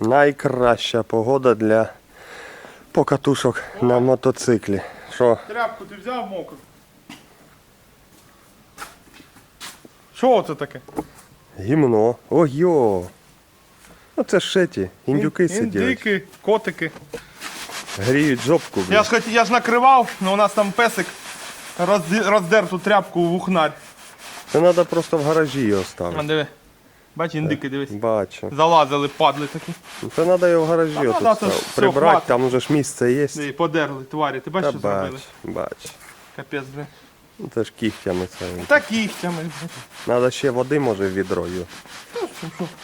Найкраща погода для покатушок на мотоциклі. Що? Тряпку ти взяв мокру. Що це таке? Гімно. Ой-йо. Ну це ж ще ті, індюки сидять. Індики, котики. Гріють жопку. блін. Я ж, хоті- я ж накривав, але у нас там песик розді- роздер ту тряпку в ухнарь. Це треба просто в гаражі його А, ставити. диви. Бач, індики, дивись. Бачу. Залазили, падли такі. Це треба його в гаражі Та отут надо, ставити. все, прибрати, хватить. там вже ж місце є. Диви, Подерли, тварі. Ти Та бачиш, що зробили? бач, бач. Капець, блин. Ну, Це ж кігтями це. Так кігтями. Треба ще води, може, в відро. його.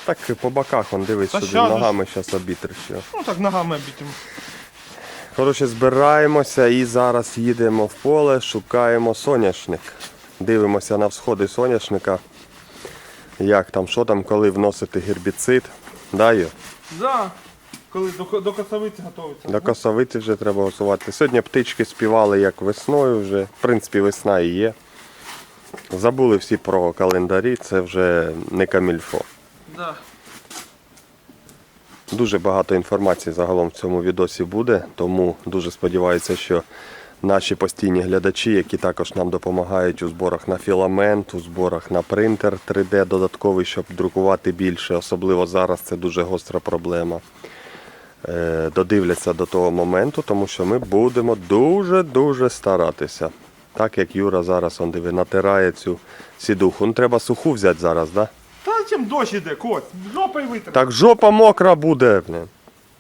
Так по боках, он дивись, Та сюди щас же ногами зараз обітриш його. Ну так ногами бітимо. Коротше, збираємося і зараз їдемо в поле, шукаємо соняшник. Дивимося на всходи соняшника. Як там, що там, коли вносити гербіцид. Да, Юр? Да. Коли до, до косовиці готується. До косовиці вже треба голосувати. Сьогодні птички співали як весною вже. В принципі, весна і є. Забули всі про календарі, це вже не камільфо. Да. Дуже багато інформації загалом в цьому відосі буде, тому дуже сподіваюся, що наші постійні глядачі, які також нам допомагають у зборах на філамент, у зборах на принтер 3D додатковий, щоб друкувати більше, особливо зараз це дуже гостра проблема. е, Додивляться до того моменту, тому що ми будемо дуже-дуже старатися. Так як Юра зараз он диви, натирає цю сідуху. Ну треба суху взяти зараз, так? Да? Та чим дощ іде, кот? Жопою витер. Так жопа мокра буде. Блін.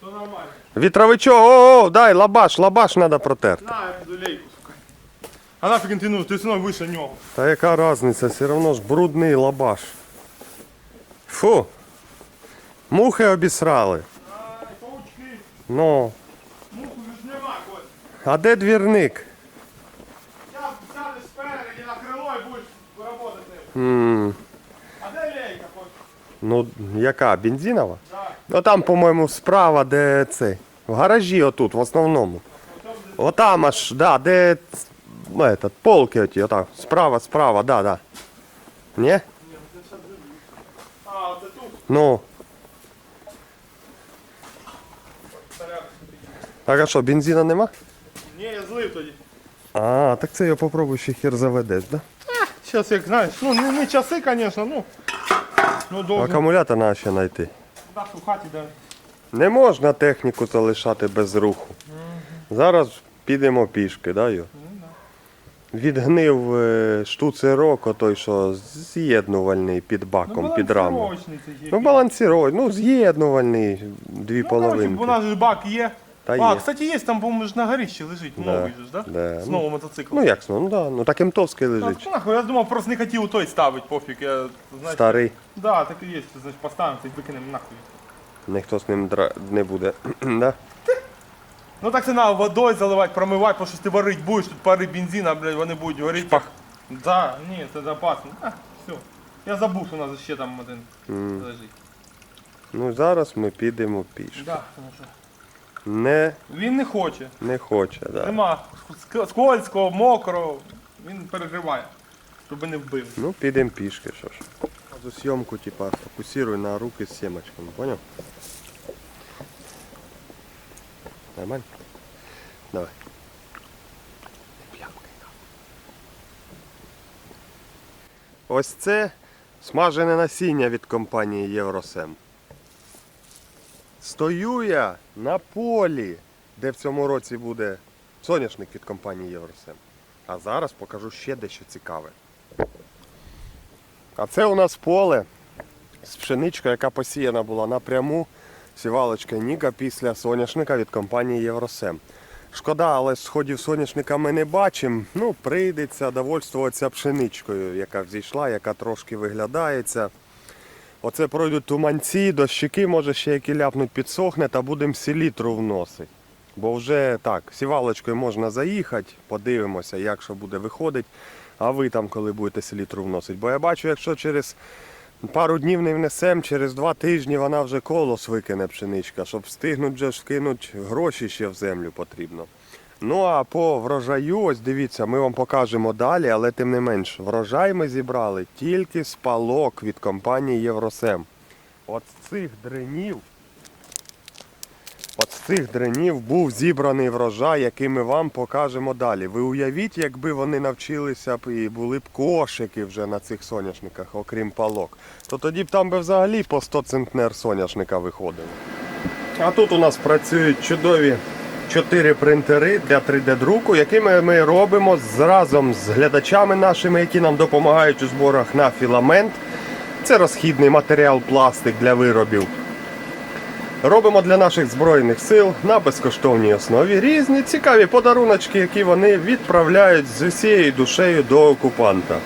То нормально. Вітровичок, о, о, дай, лабаш, лабаш треба протерти. На, я піду лейку, сука. А нафіг він тянув, ти синок вище нього. Та яка різниця, все одно ж брудний лабаш. Фу. Мухи обісрали. Ай, паучки. Ну, Муху ж нема, кот. а де двірник? Зараз сядеш спереди на крило і будеш працювати з ним. м А де лейка, кот? ну, яка, бензинова? Так. Ну там, по-моєму, справа, де цей. В гаражі отут, в основному. Отам аж, да, де ну, этот, полки оті, отак. Справа, справа, да, да. Ні? А, це тут. Ну. Так а що, бензина нема? Ні, я злив тоді. А, так це його попробуй ще хер заведеш, да? Зараз, як знаєш, ну не, не часи, звісно, ну. Ну, довго. Акумулятор треба ще знайти. У хаті, да. Не можна техніку залишати без руху. Зараз підемо пішки, да, Ю? Відгнив е, штуцерок, отой, що з'єднувальний під баком, під рамою. балансировочний Ну, балансировий, ну з'єднувальний, дві Ну, коротше, половинки. у нас же бак є. Та а, є. кстати, є, там, по-моєму, ж на горищі лежить, новий же ж, да? да. З нового мотоцикла. Ну як сно, ну да, ну так імтовський Та, лежить. ну, нахуй, я думав, просто не хотів той ставити, пофіг. Я, знаєш, Старий, Да, так і є, значить, поставимо і викинемо нахуй. ніхто з ним дра... не буде. да? Ну так це треба водою заливати, промивати, бо що ти варить будеш, тут пари бензина, блядь, вони будуть горіти. Шпах. Да, ні, це опасно. А, все. Я забув, у нас ще там один лежить. Ну зараз ми підемо пішки. Да, тому що Не, він не хоче. не хоче, да. Нема ск- мокрого. Він переживає, щоб не вбив. Ну, підемо пішки, що ж. Зу зйомку, типа, фокусируй на руки з сімочками, поняв? Нормально? Давай. Ось це смажене насіння від компанії Євросем. Стою я на полі, де в цьому році буде соняшник від компанії Євросем. А зараз покажу ще дещо цікаве. А це у нас поле з пшеничкою, яка посіяна була напряму сівалочка Ніка після соняшника від компанії Євросем. Шкода, але сходів соняшника ми не бачимо. Ну, прийдеться довольствуватися пшеничкою, яка взійшла, яка трошки виглядається. Оце пройдуть туманці, дощики, може ще які ляпнуть, підсохне та будемо селітру вносити. Бо вже так, сівалочкою можна заїхати, подивимося, як що буде виходити. А ви там, коли будете селітру вносити. Бо я бачу, якщо через пару днів не внесемо, через два тижні вона вже колос викине пшеничка. Щоб встигнути вже ж гроші ще в землю потрібно. Ну а по врожаю, ось дивіться, ми вам покажемо далі, але тим не менш, врожай ми зібрали тільки з палок від компанії Євросем. От з цих дренів От з цих дренів був зібраний врожай, який ми вам покажемо далі. Ви уявіть, якби вони навчилися б і були б кошики вже на цих соняшниках, окрім палок, то тоді б там би взагалі по 100 центнер соняшника виходило. А тут у нас працюють чудові 4 принтери для 3D-друку, якими ми робимо разом з глядачами нашими, які нам допомагають у зборах на філамент. Це розхідний матеріал пластик для виробів. Робимо для наших збройних сил на безкоштовній основі різні цікаві подаруночки, які вони відправляють з усією душею до окупанта.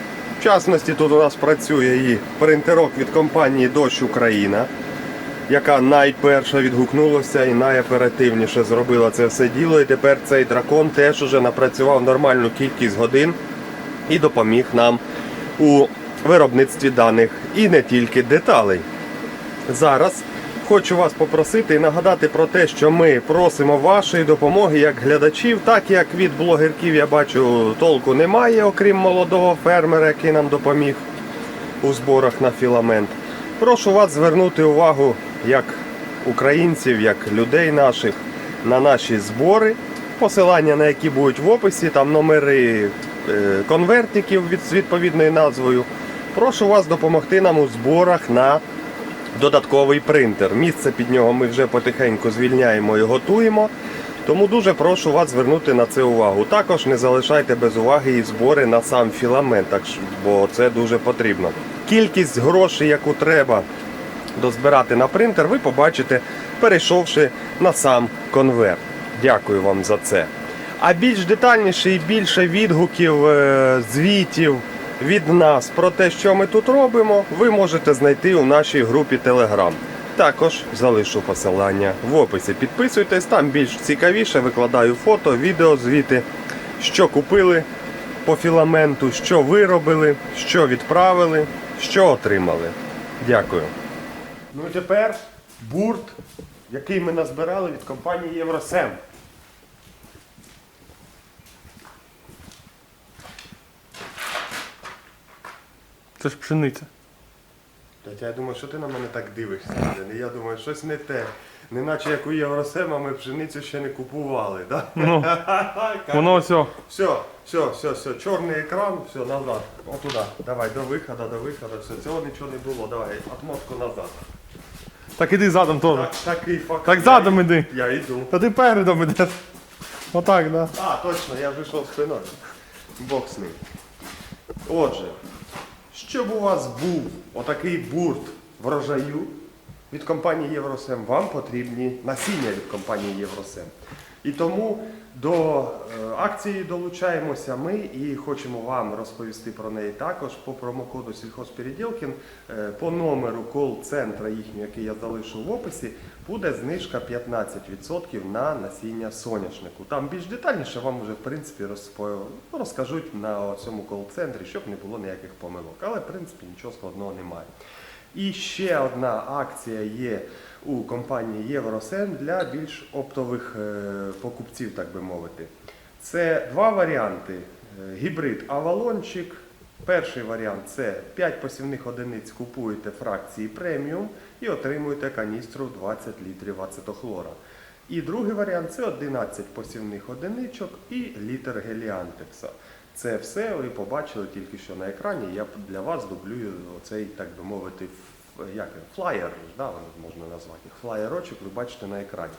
В частності тут у нас працює і принтерок від компанії Дощ Україна, яка найперша відгукнулася і найоперативніше зробила це все діло. І тепер цей дракон теж уже напрацював нормальну кількість годин і допоміг нам у виробництві даних і не тільки деталей. Зараз хочу вас попросити і нагадати про те, що ми просимо вашої допомоги як глядачів, так як від блогерків я бачу толку немає, окрім молодого фермера, який нам допоміг у зборах на філамент. Прошу вас звернути увагу як українців, як людей наших на наші збори, посилання на які будуть в описі, там номери е, конвертиків з відповідною назвою. Прошу вас допомогти нам у зборах на додатковий принтер. Місце під нього ми вже потихеньку звільняємо і готуємо. Тому дуже прошу вас звернути на це увагу. Також не залишайте без уваги і збори на сам філамент, бо це дуже потрібно. Кількість грошей, яку треба дозбирати на принтер, ви побачите, перейшовши на сам конверт. Дякую вам за це. А більш детальніше і більше відгуків, е, звітів від нас про те, що ми тут робимо, ви можете знайти у нашій групі Telegram. Також залишу посилання в описі. Підписуйтесь, там більш цікавіше викладаю фото, відео, звіти, що купили по філаменту, що виробили, що відправили, що отримали. Дякую. Ну і тепер бурт, який ми назбирали від компанії Євросем. Це ж пшениця. Тетя, я думаю, що ти на мене так дивишся? Я думаю, щось не те. Неначе як у Євросема ми пшеницю ще не купували, да? Ну, воно все. Все, все, все, все, чорний екран, все, назад. Отуда. Давай, до виходу, до виходу, все, цього нічого не було. Давай, отмотку назад. Так іди задом теж. Так, такий факт. Так задом іди. Я йду. Та ти передом ідеш. Отак, да. А, точно, я вже йшов спиною. Бог з ним. Отже, щоб у вас був отакий бурт врожаю від компанії Євросем, вам потрібні насіння від компанії Євросем. І тому до е, акції долучаємося ми і хочемо вам розповісти про неї також по промокоду сільхозпереділкін е, по номеру кол-центра їхнього, який я залишу в описі, буде знижка 15% на насіння соняшнику. Там більш детальніше вам вже в принципі ну, розкажуть на цьому кол-центрі, щоб не було ніяких помилок. Але в принципі нічого складного немає. І ще одна акція є у компанії Євросен для більш оптових е, покупців, так би мовити. Це два варіанти. Е, Гібрид Авалончик. Перший варіант це 5 посівних одиниць купуєте фракції преміум і отримуєте каністру 20 літрів ацетохлора. І другий варіант це 11 посівних одиничок і літр геліантекса. Це все ви побачили тільки що на екрані. Я для вас дублюю оцей, так би мовити, як флаєр, да, можна назвати. Флаєрочок ви бачите на екрані.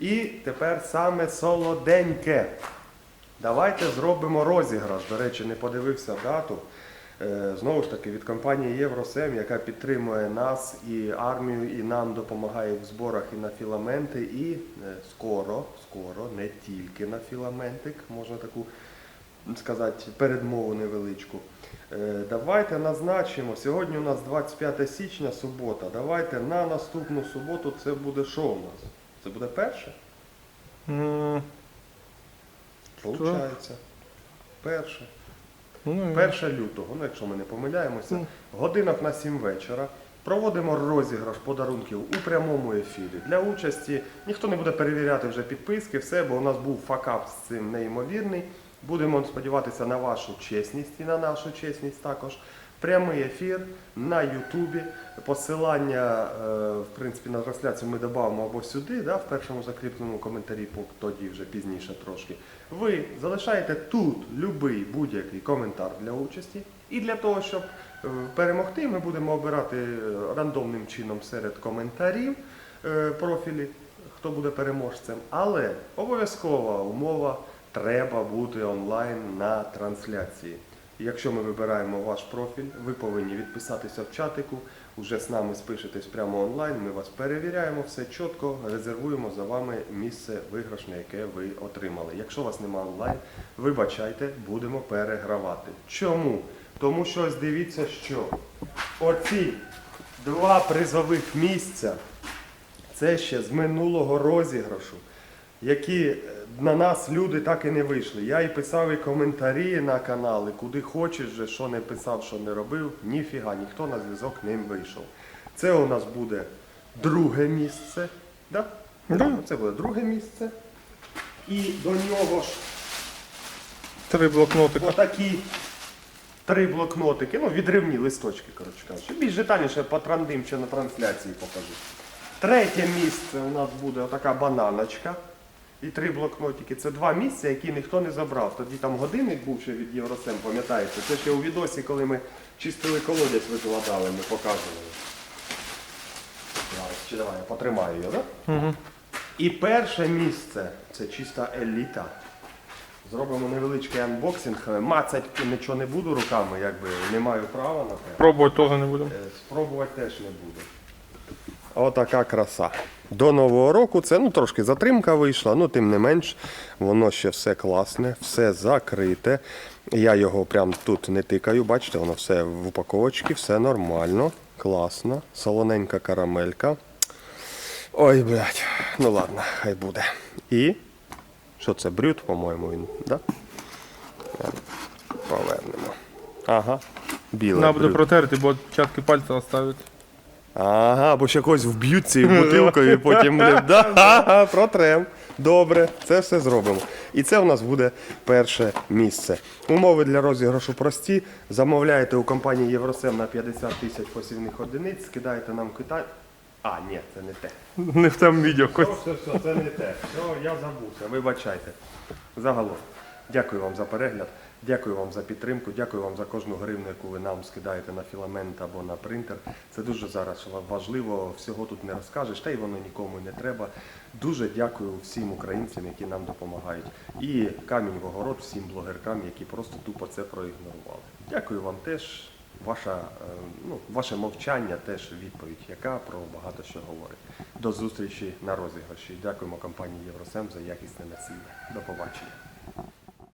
І тепер саме солоденьке. Давайте зробимо розіграш. До речі, не подивився дату. Е, Знову ж таки, від компанії Євросем, яка підтримує нас і армію, і нам допомагає в зборах і на філаменти, і е, скоро, скоро, не тільки на філаментик, можна таку сказати, передмову невеличку. Е, Давайте назначимо. Сьогодні у нас 25 січня, субота. Давайте на наступну суботу це буде що у нас? Це буде перше? Получається. Перше. Ну, 1 лютого, ну якщо ми не помиляємося, годинок на 7 вечора. Проводимо розіграш подарунків у прямому ефірі. Для участі ніхто не буде перевіряти вже підписки, все, бо у нас був факап з цим неймовірний. Будемо сподіватися на вашу чесність і на нашу чесність також. Прямий ефір на Ютубі. Посилання е, в принципі, на трансляцію ми додамо або сюди, да, в першому закріпленому коментарі, пок- тоді вже пізніше трошки. Ви залишаєте тут любий будь-який коментар для участі. І для того, щоб е, перемогти, ми будемо обирати е, рандомним чином серед коментарів профілі, хто буде переможцем. Але обов'язкова умова треба бути онлайн на трансляції. Якщо ми вибираємо ваш профіль, ви повинні відписатися в чатику, уже з нами спишетесь прямо онлайн, ми вас перевіряємо, все чітко, резервуємо за вами місце виграшне, яке ви отримали. Якщо вас немає онлайн, вибачайте, будемо перегравати. Чому? Тому що ось дивіться, що оці два призових місця це ще з минулого розіграшу, які е, на нас люди так і не вийшли. Я і писав і коментарі на канали, куди хочеш, же, що не писав, що не робив, ніфіга, ніхто на зв'язок не вийшов. Це у нас буде друге місце. Да? Да. Це буде друге місце. І до нього ж Три блокнотика. Отакі три блокнотики, ну відривні листочки, коротше кажучи. Більш детальніше по трандим чи на трансляції покажу. Третє місце у нас буде отака бананочка. І три блокнотики. Це два місця, які ніхто не забрав. Тоді там годинник був ще від Євросем, пам'ятаєте? Це ще у відосі, коли ми чистили колодязь, викладали, ми показували. Зараз, чи давай, я потримаю його, так? Угу. І перше місце це чиста еліта. Зробимо невеличкий анбоксинг. Мацать нічого не буду руками, якби не маю права на те. Пробувати теж не будемо. Е, Спробувати теж не буду. Отака краса. До Нового року це ну, трошки затримка вийшла, ну тим не менш, воно ще все класне, все закрите. Я його прям тут не тикаю, бачите, воно все в упаковочці, все нормально, класно, солоненька карамелька. Ой, блядь, ну ладно, хай буде. І що це, брют, по-моєму, він, да? Повернемо. Ага. Біле. Треба буде протерти, бо чатки пальця оставить. Ага, бо ще когось вб'ють цією бутилкою і потім буде. Да, ага, протрем. Добре, це все зробимо. І це у нас буде перше місце. Умови для розіграшу прості. Замовляєте у компанії Євросем на 50 тисяч посівних одиниць, скидаєте нам Китай. А, ні, це не те. Не в тому відео. Все, все, все, це не те. Все, я забувся, вибачайте. Загалом, дякую вам за перегляд, дякую вам за підтримку, дякую вам за кожну гривну, яку ви нам скидаєте на філамент або на принтер. Це дуже зараз важливо, всього тут не розкажеш, та й воно нікому не треба. Дуже дякую всім українцям, які нам допомагають. І камінь в огород всім блогеркам, які просто тупо це проігнорували. Дякую вам теж. Ваша, е, ну, ваше мовчання теж відповідь, яка про багато що говорить. До зустрічі на розіграші. Дякуємо компанії Євросем за якісне насіння. До побачення.